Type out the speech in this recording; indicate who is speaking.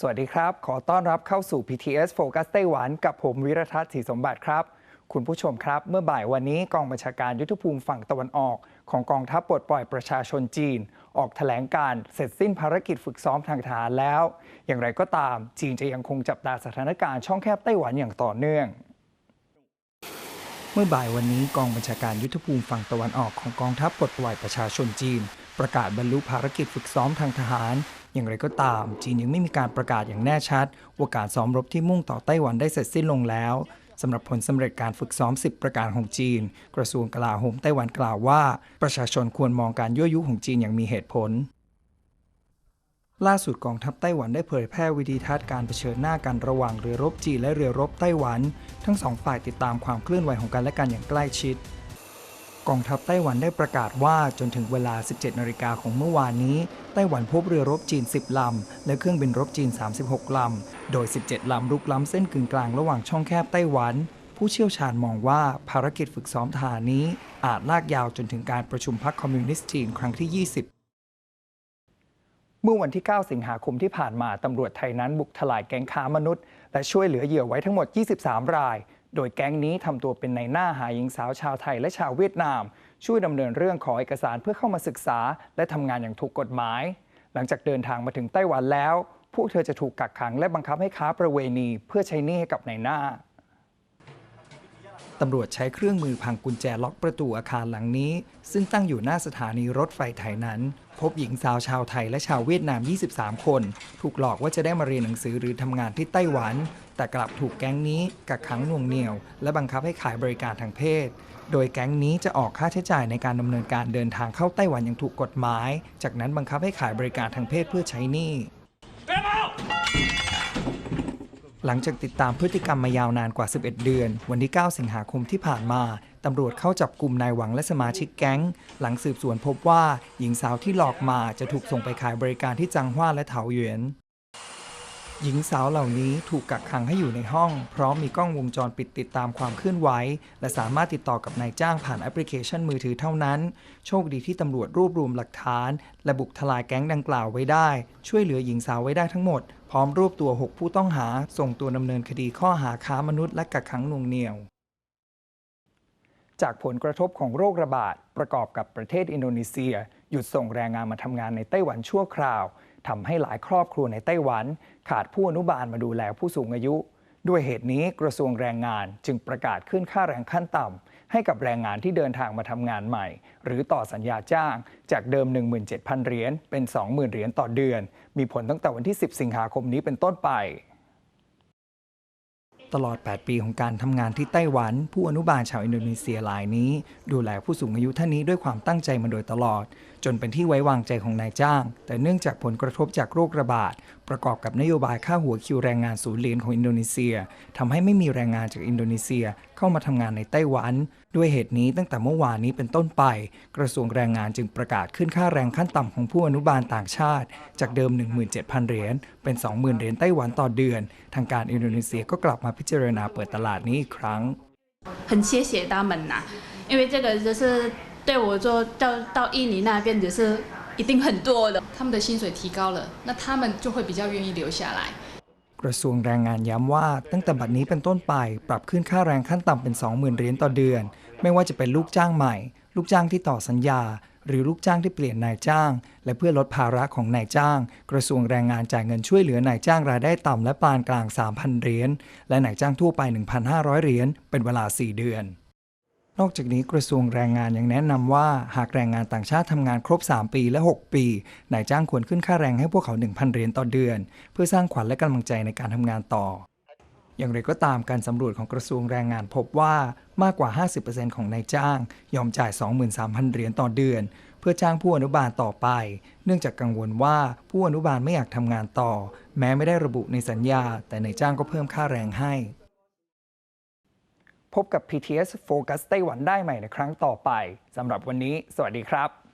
Speaker 1: สวัสดีครับ ขอต้อนรับเข้าสู่ PTS Focus ไต้หวันกับผมวิรทัศน์ศรีสมบัติครับ คุณผู้ชมครับ เมื่อบ่ายวันนี้กองบัญชาการยุทธภูมิฝั่งตะวันออก ของกองทัพปลดปล่อยประชาชนจีน ออกแถลงการเสร็จสิ้นภารกิจฝึกซ้อมทางทหารแล้ว อย่างไรก็ตามจีนจะยังคงจับตาสถานการณ์ช่องแคบไต้หวันอย่างต่อเนื่อง เมื่อบ่ายวันนี้กองบัญชาการยุทธภูมิฝั่งตะวันออกของกองทัพปลดปล่อยประชาชนจีน ประกาศบรรลุภารกิจฝึกซ้อมทางทหาร อย่างไรก็ตาม จีนยังไม่มีการประกาศอย่างแน่ชัด ว่าการซ้อมรบที่มุ่งต่อไต้หวันได้เสร็จสิ้นลงแล้วสำหรับผลสำเร็จการฝึกซ้อม 10 ประการของจีน กระทรวงกลาโหมไต้หวันกล่าวว่า ประชาชนควรมองการยั่วยุของจีนอย่างมีเหตุผล ล่าสุดกองทัพไต้หวันได้เผยแพร่วิดีทัศน์การเผชิญหน้ากันระหว่างเรือรบจีนและเรือรบไต้หวัน ทั้งสองฝ่ายติดตามความเคลื่อนไหวของกันและกันอย่างใกล้ชิด กองทัพไต้หวันได้ประกาศว่าจนถึงเวลา 17 นาฬิกาของเมื่อวานนี้ ไต้หวันพบเรือรบจีน 10 ลำ และเครื่องบินรบจีน 36 ลำ โดย 17 ลำรุกล้ำเส้นกึ่งกลางระหว่างช่องแคบไต้หวัน ผู้เชี่ยวชาญมองว่าภารกิจฝึกซ้อมทหารนี้ อาจลากยาวจนถึงการประชุมพรรคคอมมิวนิสต์จีนครั้งที่ 20เมื่อวันที่ 9 สิงหาคมที่ผ่านมา ตำรวจไทยนั้นบุกทลายแก๊งค้ามนุษย์ และช่วยเหลือเหยื่อไว้ทั้งหมด 23 ราย โดยแก๊งนี้ทำตัวเป็นในหน้าหาหญิงสาวชาวไทยและชาวเวียดนาม ช่วยดำเนินเรื่องขอเอกสารเพื่อเข้ามาศึกษา และทำงานอย่างถูกกฎหมาย หลังจากเดินทางมาถึงไต้หวันแล้ว พวกเธอจะถูกกักขังและบังคับให้ค้าประเวณี เพื่อใช้หนี้ให้กับในหน้า ตำรวจใช้เครื่องมือพังกุญแจล็อกประตูอาคารหลังนี้ ซึ่งตั้งอยู่หน้าสถานีรถไฟไทยนั้น พบหญิงสาวชาวไทยและชาวเวียดนาม 23 คน ถูกหลอกว่าจะได้มาเรียนหนังสือหรือทำงานที่ไต้หวัน แต่กลับถูกแก๊งนี้กักขังหน่วงเหนี่ยว และบังคับให้ขายบริการทางเพศ โดยแก๊งนี้จะออกค่าใช้จ่ายในการดำเนินการเดินทางเข้าไต้หวันอย่างถูกกฎหมาย จากนั้นบังคับให้ขายบริการทางเพศเพื่อใช้หนี้ หลังจากติดตามพฤติกรรมมายาวนานกว่า 11 เดือน วันที่ 9 สิงหาคมที่ผ่านมาตำรวจเข้าจับกลุ่มนายหวังและสมาชิกแก๊ง หลังสืบสวนพบว่าหญิงสาวที่หลอกมาจะถูกส่งไปขายบริการที่จังหว้าและเถาหยวน หญิงสาวเหล่านี้ถูกกักขังให้อยู่ในห้อง พร้อมมีกล้องวงจรปิดติดตามความเคลื่อนไหว และสามารถติดต่อกับนายจ้างผ่านแอปพลิเคชันมือถือเท่านั้น โชคดีที่ตำรวจรวบรวมหลักฐาน และบุกทลายแก๊งดังกล่าวไว้ได้ ช่วยเหลือหญิงสาวไว้ได้ทั้งหมด พร้อมรวบตัว 6 ผู้ต้องหา ส่งตัวดำเนินคดีข้อหาค้ามนุษย์และกักขังหน่วงเหนี่ยว จากผลกระทบของโรคระบาดประกอบกับประเทศอินโดนีเซีย หยุดส่งแรงงานมาทำงานในไต้หวันชั่วคราว ทำให้หลายครอบครัวในไต้หวัน ขาดผู้อนุบาลมาดูแลผู้สูงอายุ ด้วยเหตุนี้กระทรวงแรงงานจึงประกาศขึ้นค่าแรงขั้นต่ำให้กับแรงงานที่เดินทางมาทำงานใหม่ หรือต่อสัญญาจ้าง จากเดิม 17,000 เหรียญเป็น 20,000 เหรียญต่อเดือน มีผลตั้งแต่วันที่ 10 สิงหาคมนี้เป็นต้นไป ตลอด 8 ปีของการทำงานที่ไต้หวัน ผู้อนุบาลชาวอินโดนีเซียรายนี้ ดูแลผู้สูงอายุท่านนี้ด้วยความตั้งใจมาโดยตลอด จนเป็นที่ไว้วางใจของนายจ้าง แต่เนื่องจากผลกระทบจากโรคระบาด ประกอบกับนโยบายค่าหัวคิวแรงงานศูนย์เหรียญของอินโดนีเซียทำให้ไม่มีแรงงานจากอินโดนีเซียเข้ามาทำงานในไต้หวัน ด้วยเหตุนี้ตั้งแต่เมื่อวานนี้เป็นต้นไป กระทรวงแรงงานจึงประกาศขึ้นค่าแรงขั้นต่ำของผู้อนุบาลต่างชาติ จากเดิม 17,000 เหรียญเป็น 20,000 เหรียญไต้หวันต่อเดือน ทางการอินโดนีเซียก็กลับมาพิจารณาเปิดตลาดนี้อีกครั้ง
Speaker 2: 很谢谢他们呐，因为这个就是对我说到到印尼那边就是 一定很多的。
Speaker 3: 他们的薪水提高了，那他们就会比较愿意留下来。
Speaker 1: กระทรวงแรงงานย้ำว่า ตั้งแต่บัดนี้เป็นต้นไป ปรับขึ้นค่าแรงขั้นต่ำเป็น 20,000 เหรียญต่อเดือน ไม่ว่าจะเป็นลูกจ้างใหม่ ลูกจ้างที่ต่อสัญญา หรือลูกจ้างที่เปลี่ยนนายจ้าง และเพื่อลดภาระของนายจ้าง กระทรวงแรงงานจ่ายเงินช่วยเหลือนายจ้างรายได้ต่ำและปานกลาง 3,000 เหรียญ และนายจ้างทั่วไป 1,500 เหรียญ เป็นเวลา 4 เดือน นอกจากนี้กระทรวงแรงงานยังแนะนำว่าหากแรงงานต่างชาติทำงานครบ 3 ปีและ 6 ปีนายจ้างควรขึ้นค่าแรงให้พวกเขา 1,000 เหรียญต่อเดือน เพื่อสร้างขวัญและกำลังใจในการทำงานต่อ อย่างไรก็ตามการสำรวจของกระทรวงแรงงานพบว่ามากกว่า 50%ของนายจ้าง ยอมจ่าย 23,000 เหรียญต่อเดือน เพื่อจ้างผู้อนุบาลต่อไป เนื่องจากกังวลว่าผู้อนุบาลไม่อยากทำงานต่อ แม้ไม่ได้ระบุในสัญญา แต่นายจ้างก็เพิ่มค่าแรงให้ พบกับ PTS Focus ไต้หวันได้ใหม่ในครั้งต่อไปสำหรับวันนี้ สวัสดีครับ